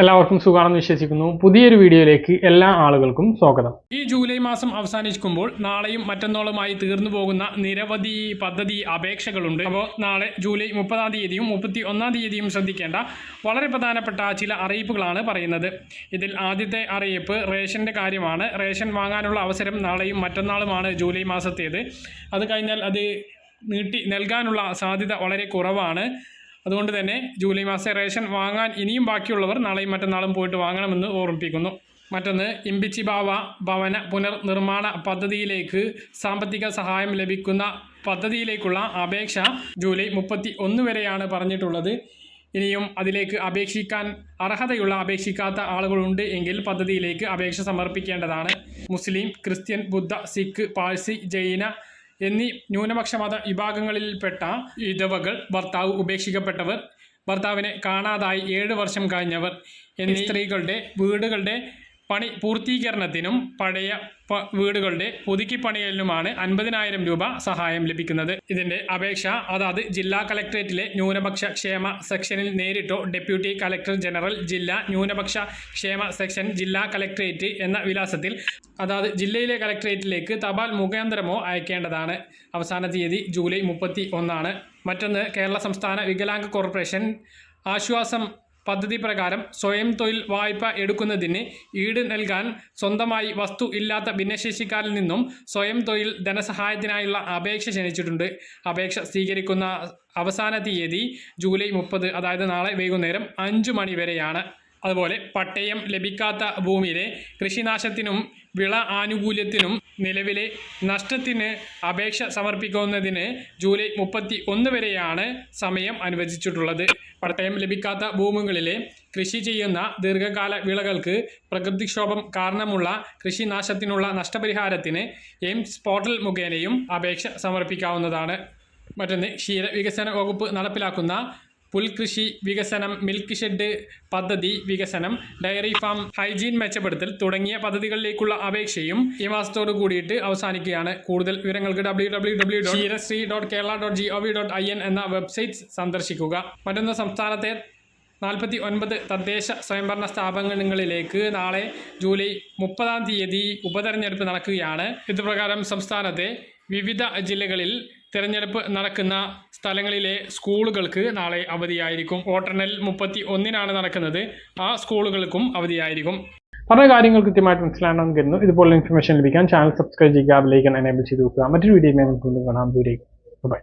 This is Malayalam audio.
എല്ലാവർക്കും സുഖമാണെന്ന് വിശ്വസിക്കുന്നു. പുതിയൊരു വീഡിയോയിലേക്ക് എല്ലാ ആളുകൾക്കും സ്വാഗതം. ഈ ജൂലൈ മാസം അവസാനിക്കുമ്പോൾ നാളെയും മറ്റന്നാളുമായി തീർന്നു പോകുന്ന നിരവധി പദ്ധതി അപേക്ഷകളുണ്ട്. അപ്പോൾ നാളെ ജൂലൈ മുപ്പതാം തീയതിയും മുപ്പത്തി ഒന്നാം തീയതിയും ശ്രദ്ധിക്കേണ്ട വളരെ പ്രധാനപ്പെട്ട ചില അറിയിപ്പുകളാണ് പറയുന്നത്. ഇതിൽ ആദ്യത്തെ അറിയിപ്പ് റേഷന്റെ കാര്യമാണ്. റേഷൻ വാങ്ങാനുള്ള അവസരം നാളെയും മറ്റന്നാളുമാണ് ജൂലൈ മാസത്തേത്. അത് കഴിഞ്ഞാൽ അത് നീട്ടി നൽകാനുള്ള സാധ്യത വളരെ കുറവാണ്. അതുകൊണ്ട് തന്നെ ജൂലൈ മാസം റേഷൻ വാങ്ങാൻ ഇനിയും ബാക്കിയുള്ളവർ നാളെയും മറ്റന്നാളും പോയിട്ട് വാങ്ങണമെന്ന് ഓർമ്മിപ്പിക്കുന്നു. മറ്റൊന്ന് ഇമ്പിച്ചി ബാവ ഭവന പുനർനിർമ്മാണ പദ്ധതിയിലേക്ക് സാമ്പത്തിക സഹായം ലഭിക്കുന്ന പദ്ധതിയിലേക്കുള്ള അപേക്ഷ ജൂലൈ മുപ്പത്തി ഒന്ന് വരെയാണ് പറഞ്ഞിട്ടുള്ളത്. ഇനിയും അതിലേക്ക് അപേക്ഷിക്കാൻ അർഹതയുള്ള അപേക്ഷിക്കാത്ത ആളുകളുണ്ട് എങ്കിൽ പദ്ധതിയിലേക്ക് അപേക്ഷ സമർപ്പിക്കേണ്ടതാണ്. മുസ്ലിം ക്രിസ്ത്യൻ ബുദ്ധ സിഖ് പാഴ്സി ജൈന എന്നീ ന്യൂനപക്ഷ മത വിഭാഗങ്ങളിൽപ്പെട്ട വിധവകൾ ഭർത്താവ് ഉപേക്ഷിക്കപ്പെട്ടവർ ഭർത്താവിനെ കാണാതായി ഏഴ് വർഷം കഴിഞ്ഞവർ എന്നീ സ്ത്രീകളുടെ വീടുകളുടെ പണി പൂർത്തീകരണത്തിനും പഴയ വീടുകളുടെ പുതുക്കിപ്പണിയലിനുമാണ് അൻപതിനായിരം രൂപ സഹായം ലഭിക്കുന്നത്. ഇതിന്റെ അപേക്ഷ അതാത് ജില്ലാ കളക്ടറേറ്റിലെ ന്യൂനപക്ഷ ക്ഷേമ സെക്ഷനിൽ നേരിട്ടോ ഡെപ്യൂട്ടി കളക്ടർ ജനറൽ ജില്ലാ ന്യൂനപക്ഷ ക്ഷേമ സെക്ഷൻ ജില്ലാ കളക്ടറേറ്റ് എന്ന വിലാസത്തിൽ അതാത് ജില്ലയിലെ കളക്ടറേറ്റിലേക്ക് തപാൽ മുഖാന്തരമോ അയക്കേണ്ടതാണ്. അവസാന തീയതി ജൂലൈ മുപ്പത്തി ഒന്നാണ്. മറ്റൊന്ന് കേരള സംസ്ഥാന വികലാംഗ കോർപ്പറേഷൻ ആശ്വാസം പദ്ധതി പ്രകാരം സ്വയം തൊഴിൽ വായ്പ എടുക്കുന്നതിന് ഈട് നൽകാൻ സ്വന്തമായി വസ്തു ഇല്ലാത്ത ഭിന്നശേഷിക്കാരിൽ നിന്നും സ്വയം തൊഴിൽ ധനസഹായത്തിനായുള്ള അപേക്ഷ ക്ഷണിച്ചിട്ടുണ്ട്. അപേക്ഷ സ്വീകരിക്കുന്ന അവസാന തീയതി ജൂലൈ മുപ്പത് അതായത് നാളെ വൈകുന്നേരം അഞ്ച് മണി വരെയാണ്. അതുപോലെ പട്ടയം ലഭിക്കാത്ത ഭൂമിയിലെ കൃഷിനാശത്തിനും വിള ആനുകൂല്യത്തിനും നിലവിലെ നഷ്ടത്തിന് അപേക്ഷ സമർപ്പിക്കുന്നതിന് ജൂലൈ മുപ്പത്തി ഒന്ന് വരെയാണ് സമയം അനുവദിച്ചിട്ടുള്ളത്. പട്ടയം ലഭിക്കാത്ത ഭൂമികളിലെ കൃഷി ചെയ്യുന്ന ദീർഘകാല വിളകൾക്ക് പ്രകൃതിക്ഷോഭം കാരണമുള്ള കൃഷിനാശത്തിനുള്ള നഷ്ടപരിഹാരത്തിന് എയിംസ് പോർട്ടൽ മുഖേനയും അപേക്ഷ സമർപ്പിക്കാവുന്നതാണ്. മറ്റൊന്ന് ക്ഷീരവികസന വകുപ്പ് നടപ്പിലാക്കുന്ന പുൽകൃഷി വികസനം മിൽക്ക് ഷെഡ് പദ്ധതി വികസനം ഡയറി ഫാം ഹൈജീൻ മെച്ചപ്പെടുത്തൽ തുടങ്ങിയ പദ്ധതികളിലേക്കുള്ള അപേക്ഷയും ഈ മാസത്തോട് കൂടിയിട്ട് അവസാനിക്കുകയാണ്. കൂടുതൽ വിവരങ്ങൾക്ക് W W W dot dot Kerala dot G O V dot I N എന്ന വെബ്സൈറ്റ് സന്ദർശിക്കുക. മറ്റൊന്ന് സംസ്ഥാനത്തെ നാൽപ്പത്തി ഒൻപത് തദ്ദേശ സ്വയംഭരണ സ്ഥാപനങ്ങളിലേക്ക് നാളെ ജൂലൈ മുപ്പതാം തീയതി ഉപതെരഞ്ഞെടുപ്പ് നടക്കുകയാണ്. ഇതുപ്രകാരം സംസ്ഥാനത്തെ വിവിധ ജില്ലകളിൽ തിരഞ്ഞെടുപ്പ് നടക്കുന്ന സ്ഥലങ്ങളിലെ സ്കൂളുകൾക്ക് നാളെ അവധിയായിരിക്കും. വോട്ടെണ്ണൽ മുപ്പത്തി ഒന്നിനാണ് നടക്കുന്നത്. ആ സ്കൂളുകൾക്കും അവധിയായിരിക്കും. പല കാര്യങ്ങൾ കൃത്യമായിട്ട് മനസ്സിലാണെന്ന് കരുതുന്നു. ഇതുപോലുള്ള ഇൻഫർമേഷൻ ലഭിക്കാൻ ചാനൽ സബ്സ്ക്രൈബ് ചെയ്യുക ബെലൈക്കൻ എനേബിൾ ചെയ്ത് വെക്കുക. മറ്റൊരു വീഡിയോ കാണാം. ദൂരേക്ക് ബൈ